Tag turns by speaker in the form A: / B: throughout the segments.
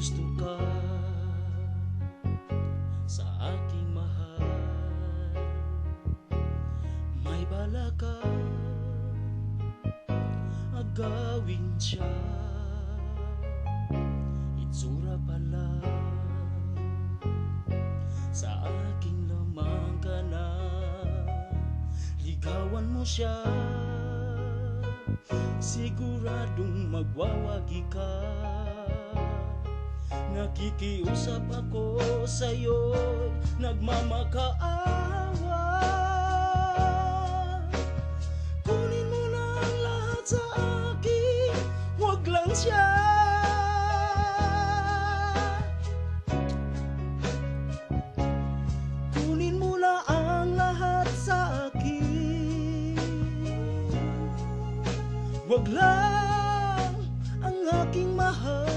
A: Gusto ka ka agawin siya. Itsura pa lang sa aking lamang ka na Ligawan mo siya. Siguradong magwawagi ka. Nakikiusap ako sa'yo Nagmamakaawa sa akin Huwag lang siya. Kunin mo na ang lahat sa akin. Wag lang ang aking mahal.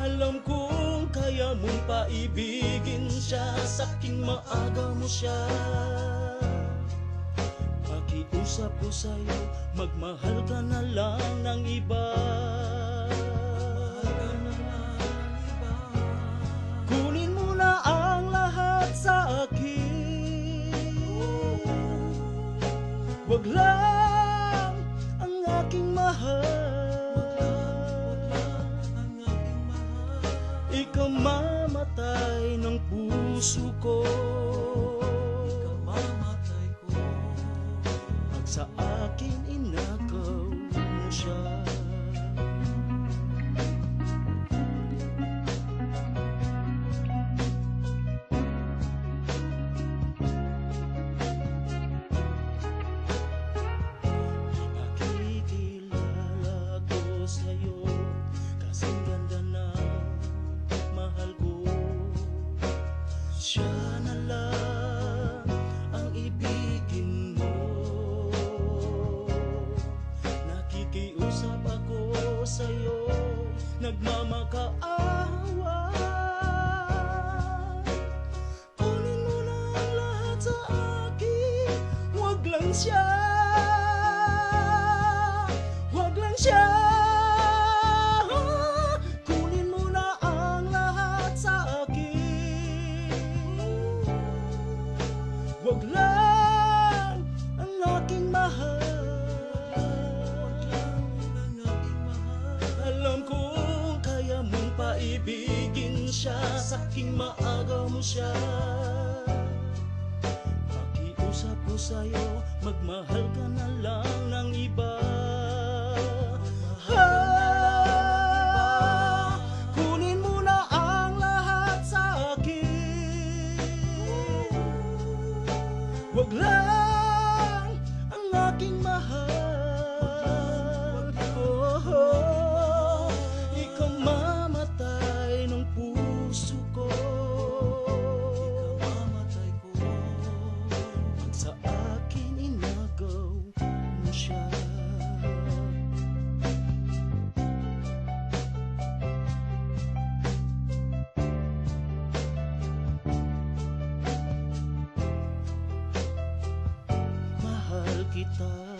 A: Alam kong kaya mong paibigin siya Saking maaga mo siya Pakiusap ko sa'yo Magmahal ka na lang ng iba. Kunin mo na ang lahat sa akin. Wag lang ang aking mahal. Ikaw mamatay ng puso ko Siya na ang ibigin mo. Nakikiusap ako sa'yo Nagmamakaawa. Kunin mo na lang siya Huwag lang ang aking mahal. Alam kong kaya mong paibigin siya. Saking maaga mo siya. Pakiusap ko sa'yo Magmahal ka na lang ng iba kita